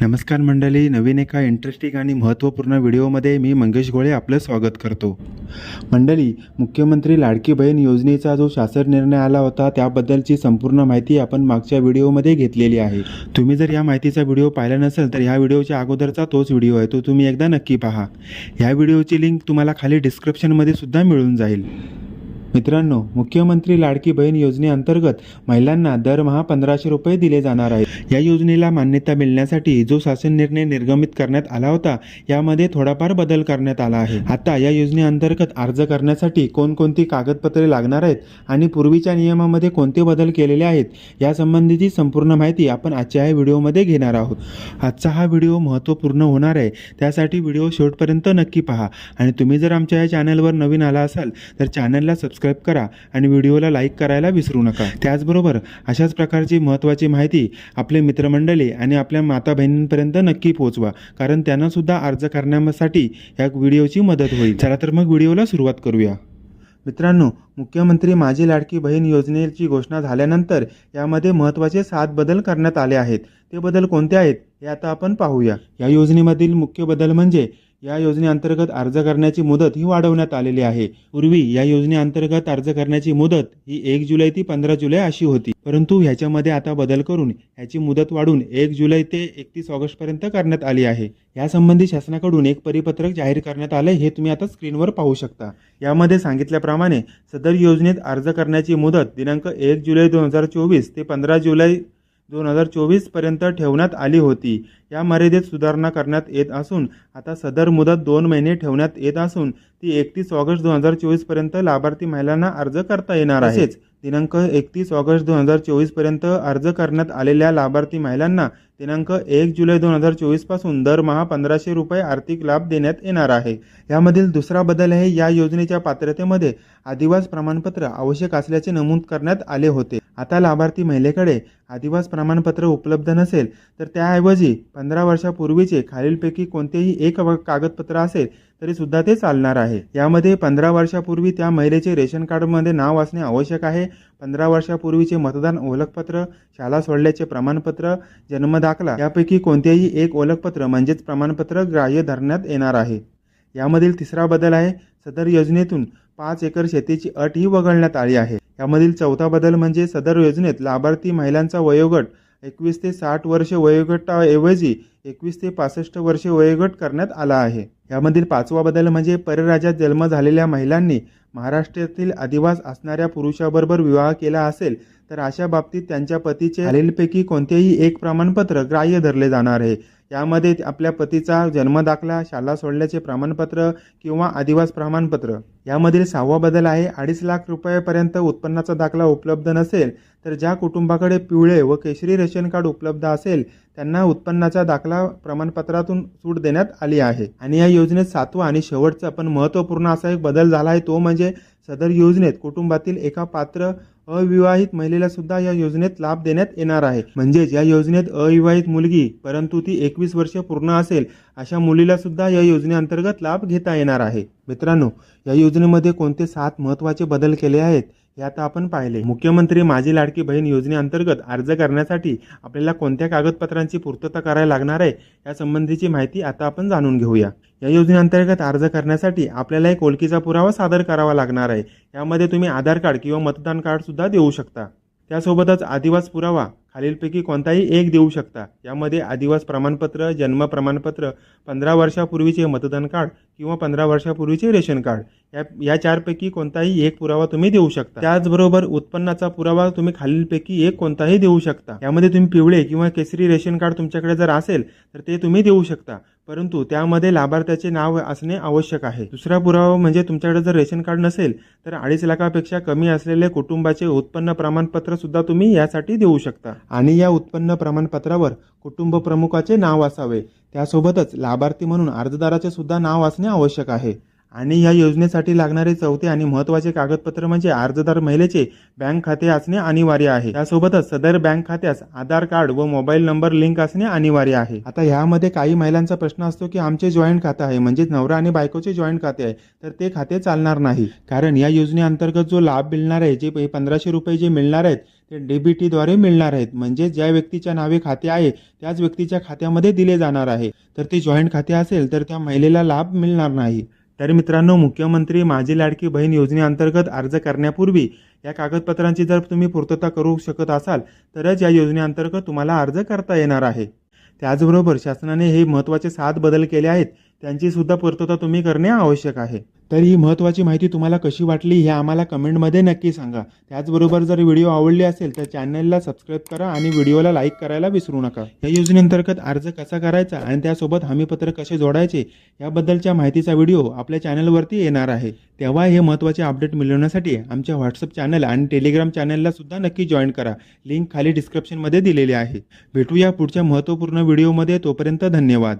नमस्कार मंडळी नवीन एका इंटरेस्टिंग आणि महत्त्वपूर्ण व्हिडिओमध्ये मी मंगेश गोळे आपलं स्वागत करतो. मंडळी मुख्यमंत्री लाडकी बहीण योजनेचा जो शासन निर्णय आला होता त्याबद्दलची संपूर्ण माहिती आपण मागच्या व्हिडिओमध्ये घेतलेली आहे. तुम्ही जर या माहितीचा व्हिडिओ पाहिला नसेल तर ह्या व्हिडिओच्या अगोदरचा तोच व्हिडिओ आहे तो तुम्ही एकदा नक्की पहा. ह्या व्हिडिओची लिंक तुम्हाला खाली डिस्क्रिप्शनमध्ये सुद्धा मिळून जाईल. मित्रांनो मुख्यमंत्री लाडकी बहीण योजनेअंतर्गत महिलांना दरमहा पंधराशे रुपये दिले जाणार आहेत. या योजनेला मान्यता मिळण्यासाठी जो शासन निर्णय निर्गमित करण्यात आला होता यामध्ये थोडाफार बदल करण्यात आला आहे. आता या योजनेअंतर्गत अर्ज करण्यासाठी कोणकोणती कागदपत्रे लागणार आहेत आणि पूर्वीच्या नियमामध्ये कोणते बदल केलेले आहेत यासंबंधीची संपूर्ण माहिती आपण आजच्या या व्हिडिओमध्ये घेणार आहोत. आजचा हा व्हिडिओ महत्त्वपूर्ण होणार आहे त्यासाठी व्हिडिओ शेवटपर्यंत नक्की पहा. आणि तुम्ही जर आमच्या या चॅनलवर नवीन आला असाल तर चॅनलला सबस्क्राईब करा आणि व्हिडिओला लाईक करायला विसरू नका. त्याचबरोबर अशाच प्रकारची महत्त्वाची माहिती आपले मित्रमंडळी आणि आपल्या माता बहिणींपर्यंत नक्की पोहोचवा. कारण त्यांनासुद्धा अर्ज करण्यासाठी या व्हिडिओची मदत होईल. चला तर मग व्हिडिओला सुरुवात करूया. मित्रांनो मुख्यमंत्री माझी लाडकी बहीण योजनेची घोषणा झाल्यानंतर यामध्ये महत्त्वाचे सात बदल करण्यात आले आहेत. ते बदल कोणते आहेत हे आता आपण पाहूया. या योजनेमधील मुख्य बदल म्हणजे या योजनेअंतर्गत अर्ज करण्याची मुदत ही वाढवण्यात आलेली आहे. पूर्वी या योजनेअंतर्गत अर्ज करण्याची मुदत ही एक जुलै ते पंधरा जुलै अशी होती. परंतु ह्याच्यामध्ये आता बदल करून ह्याची मुदत वाढून एक जुलै ते एकतीस ऑगस्टपर्यंत करण्यात आली आहे. यासंबंधी शासनाकडून एक परिपत्रक जाहीर करण्यात आले हे तुम्ही आता स्क्रीनवर पाहू शकता. यामध्ये सांगितल्याप्रमाणे सदर योजनेत अर्ज करण्याची मुदत दिनांक एक जुलै दोन हजार चोवीस ते पंधरा जुलै दोन हजार चोवीसपर्यंत ठेवण्यात आली होती. या मर्यादेत सुधारणा करण्यात येत असून आता सदर मुदत दोन महिने ठेवण्यात येत असून ती एकतीस ऑगस्ट दोन हजार चोवीसपर्यंत लाभार्थी महिलांना अर्ज करता येणार आहे. तसेच दिनांक एकतीस ऑगस्ट दोन हजार चोवीसपर्यंत अर्ज करण्यात आलेल्या लाभार्थी महिलांना दिनांक एक जुलै दोन हजार चोवीसपासून दरमहा पंधराशे रुपये आर्थिक लाभ देण्यात येणार आहे. यामधील दुसरा बदल आहे या योजनेच्या पात्रतेमध्ये आदिवास प्रमाणपत्र आवश्यक असल्याचे नमूद करण्यात आले होते. आता लाभार्थी महिलेकडे आदिवास प्रमाणपत्र उपलब्ध नसेल तर त्याऐवजी पंधरा वर्षापूर्वीचे खालीलपैकी कोणतेही एक कागदपत्र असेल तरी सुद्धा ते चालणार आहे. यामध्ये पंधरा वर्षापूर्वी त्या महिलेचे रेशन कार्डमध्ये नाव असणे आवश्यक आहे. पंधरा वर्षापूर्वीचे मतदान ओळखपत्र शाळा सोडल्याचे प्रमाणपत्र जन्मदाखला यापैकी कोणतेही एक ओळखपत्र म्हणजेच प्रमाणपत्र ग्राह्य धरण्यात येणार आहे. यामधील तिसरा बदल आहे. सदर योजनेतून पाच एकर शेतीची अट ही वगळण्यात आली आहे. यामधील चौथा बदल म्हणजे सदर योजनेत लाभार्थी महिलांचा वयोगट एकवीस ते साठ वर्ष वयोगटाऐवजी एकवीस ते पासष्ट वर्षे वयोगट करण्यात आला आहे. यामधील पाचवा बदल म्हणजे परराज्यात जन्म झालेल्या महिलांनी महाराष्ट्रातील आदिवास असणाऱ्या पुरुषाबरोबर विवाह केला असेल तर अशा बाबतीत त्यांच्या पतीचे खालीलपैकी कोणतेही एक प्रमाणपत्र ग्राह्य धरले जाणार आहे. यामध्ये आपल्या पतीचा जन्मदाखला शाला सोडल्याचे प्रमाणपत्र किंवा आदिवास प्रमाणपत्र. यामधील सहावा बदल आहे अडीच लाख रुपयापर्यंत उत्पन्नाचा दाखला उपलब्ध नसेल तर ज्या कुटुंबाकडे पिवळे व केशरी रेशन कार्ड उपलब्ध असेल त्यांना उत्पन्नाचा दाखला प्रमाणपत्रातून सूट देण्यात आली आहे. आणि या योजनेत सातवा आणि शेवटचा पण महत्त्वपूर्ण असा एक बदल झाला आहे तो म्हणजे म्हणजे सदर योजनेत कुटुंबातील एका पात्र अविवाहित महिलेला सुद्धा या योजनेत लाभ देण्यात येणार आहे. म्हणजेच या योजनेत अविवाहित मुलगी परंतु ती एकवीस वर्ष पूर्ण असेल अशा मुलीला सुद्धा या योजनेअंतर्गत लाभ घेता येणार आहे. मित्रांनो या योजनेमध्ये कोणते सात महत्त्वाचे बदल केले आहेत हे आता आपण पाहिले. मुख्यमंत्री माझी लाडकी बहीण योजनेअंतर्गत अर्ज करण्यासाठी आपल्याला कोणत्या कागदपत्रांची पूर्तता करायला लागणार आहे या संबंधीची माहिती आता आपण जाणून घेऊया. या योजनेअंतर्गत अर्ज करण्यासाठी आपल्याला एक ओळखीचा पुरावा सादर करावा लागणार आहे. यामध्ये तुम्ही आधार कार्ड किंवा मतदान कार्डसुद्धा देऊ शकता. त्यासोबतच आदिवास पुरावा खालीलपैकी कोणताही एक देऊ शकता. यामध्ये आदिवास प्रमाणपत्र जन्म प्रमाणपत्र पंधरा वर्षापूर्वीचे मतदान कार्ड किंवा पंधरा वर्षापूर्वीचे रेशन कार्ड. या या चारपैकी कोणताही एक पुरावा तुम्ही देऊ शकता. त्याचबरोबर उत्पन्नाचा पुरावा तुम्ही खालीलपैकी एक कोणताही देऊ शकता. यामध्ये तुम्ही पिवळे किंवा केसरी रेशन कार्ड तुमच्याकडे जर असेल तर ते तुम्ही देऊ शकता. परंतु त्यामध्ये लाभार्थ्याचे नाव असणे आवश्यक आहे. दुसरा पुरावा म्हणजे तुमच्याकडे जर रेशन कार्ड नसेल तर अडीच लाखापेक्षा कमी असलेले कुटुंबाचे उत्पन्न प्रमाणपत्र सुद्धा तुम्ही यासाठी देऊ शकता. आणि या उत्पन्न प्रमाणपत्रावर कुटुंब प्रमुखाचे नाव असावे. त्यासोबतच लाभार्थी म्हणून अर्जदाराचे सुद्धा नाव असणे आवश्यक आहे. आणि या योजनेसाठी लागणारे चौथे आणि महत्त्वाचे कागदपत्र म्हणजे अर्जदार महिलेचे बँक खाते असणे अनिवार्य आहे. त्यासोबतच सदर बँक खात्यास आधार कार्ड व मोबाईल नंबर लिंक असणे अनिवार्य आहे. आता यामध्ये काही महिलांचा प्रश्न असतो की आमचे जॉईंट खाते आहे म्हणजेच नवरा आणि बायकोचे जॉईंट खाते आहे तर ते खाते चालणार नाही. कारण या योजनेअंतर्गत जो लाभ मिळणार आहे जे पंधराशे रुपये जे मिळणार आहेत ते डीबीटीद्वारे मिळणार आहेत. म्हणजे ज्या व्यक्तीच्या नावे खाते आहे त्याच व्यक्तीच्या खात्यामध्ये दिले जाणार आहे. तर ते जॉईंट खाते असेल तर त्या महिलेला लाभ मिळणार नाही. तर मित्रांनो मुख्यमंत्री माझी लाडकी बहीण योजनेअंतर्गत अर्ज करण्यापूर्वी या कागदपत्रांची जर तुम्ही पूर्तता करू शकत असाल तरच या योजनेअंतर्गत तुम्हाला अर्ज करता येणार आहे. त्याचबरोबर शासनाने हे महत्त्वाचे सात बदल केले आहेत त्यांची सुद्धा पूर्तता तुम्ही करणे आवश्यक आहे. तर ही महत्त्वाची माहिती तुम्हाला कशी वाटली हे आम्हाला कमेंटमध्ये नक्की सांगा. त्याचबरोबर जर व्हिडिओ आवडली असेल तर चॅनलला सबस्क्राईब करा आणि व्हिडिओला लाईक करायला विसरू नका. या योजनेअंतर्गत अर्ज कसा करायचा आणि त्यासोबत हमीपत्र कसे जोडायचे याबद्दलच्या माहितीचा व्हिडिओ आपल्या चॅनलवरती येणार आहे. तेव्हा हे महत्त्वाचे अपडेट मिळवण्यासाठी आमच्या व्हॉट्सअप चॅनल आणि टेलिग्राम चॅनलला सुद्धा नक्की जॉईन करा. लिंक खाली डिस्क्रिप्शनमध्ये दिलेली आहे. भेटूया पुढच्या महत्त्वपूर्ण व्हिडिओमध्ये तोपर्यंत धन्यवाद.